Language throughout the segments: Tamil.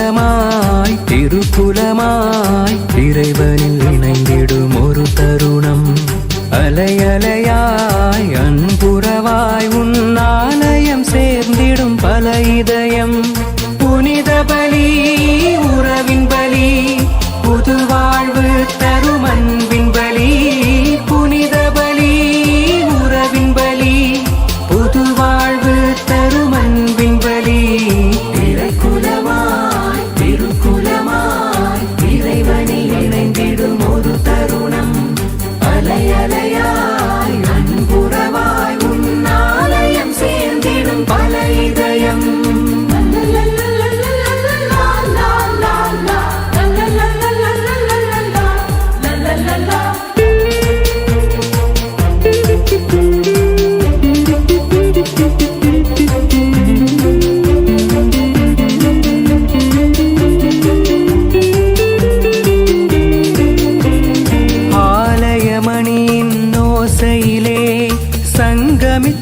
திருக்குலமாய் திருக்குலமாய் இறைவனில் இணைந்திடும் ஒரு தருணம். அலையலையாய் அன்புறவாய் உன் ஆலயம் சேர்ந்திடும் பல இதயம்.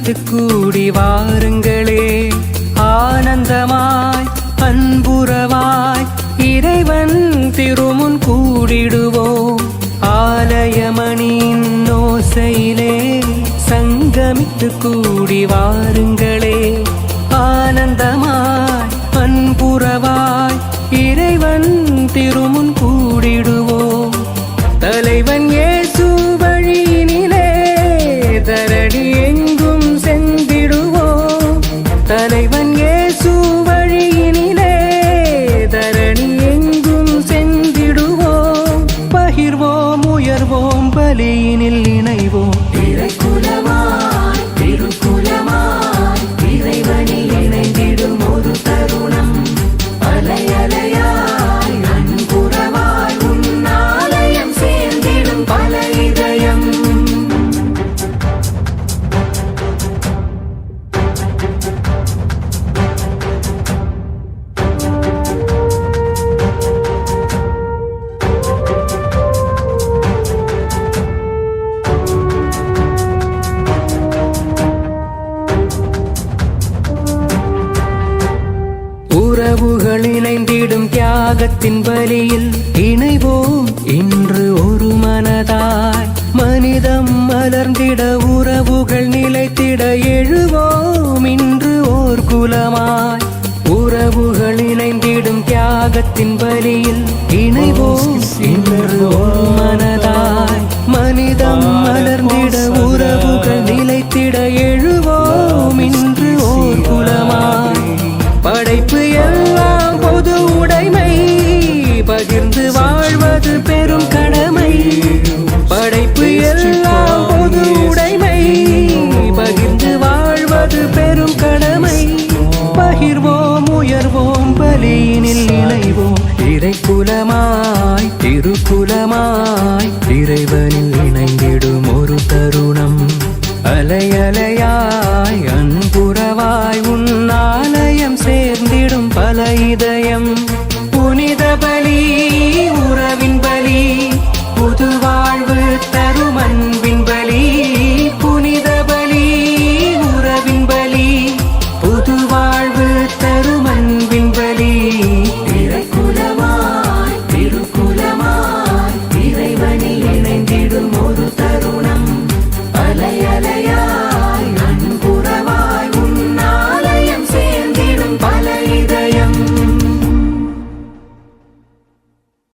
சங்கமித்து கூடி வாருங்களே. ஆனந்தமாய் அன்புறவாய் இறைவன் திருமுன் கூடிடுவோம். ஆலயமணியின் ஓசையிலே சங்கமித்து கூடி வாருங்களே. ஆனந்தமாய் அன்புறவாய் இறைவன் திருமுன் கூடிடுவோம். தலைவன் ஏசு வழியினிலே தரடி உறவுகள் இணைந்திடும் தியாகத்தின் பலியில் இணைவோம் இன்று ஒரு மனதாய். மனிதம் மலர்ந்திட உறவுகள் நிலைத்திட எழுவோம் இன்று ஓர் குலமாய். உறவுகள் இணைந்திடும் தியாகத்தின் பலியில் இணைவோம் இன்று ஒரு மன வாழ்வது பெரும் கடமை. படைப்பு எல்லாம் பொது உடைமை. பகிர்ந்து வாழ்வது பெரும் கடமை. பகிர்வோம் உயர்வோம் பலியினில் இணைவோம். இறைக்குலமாய் திருக்குலமாய் இறைவனில் இணைந்திடும் ஒரு தருணம். அலையலையாய் அன்புறவாய் உன் ஆலயம் சேர்ந்திடும் பல இதயம். பலி உறவின் பலி புது வாழ்வு தருமன்.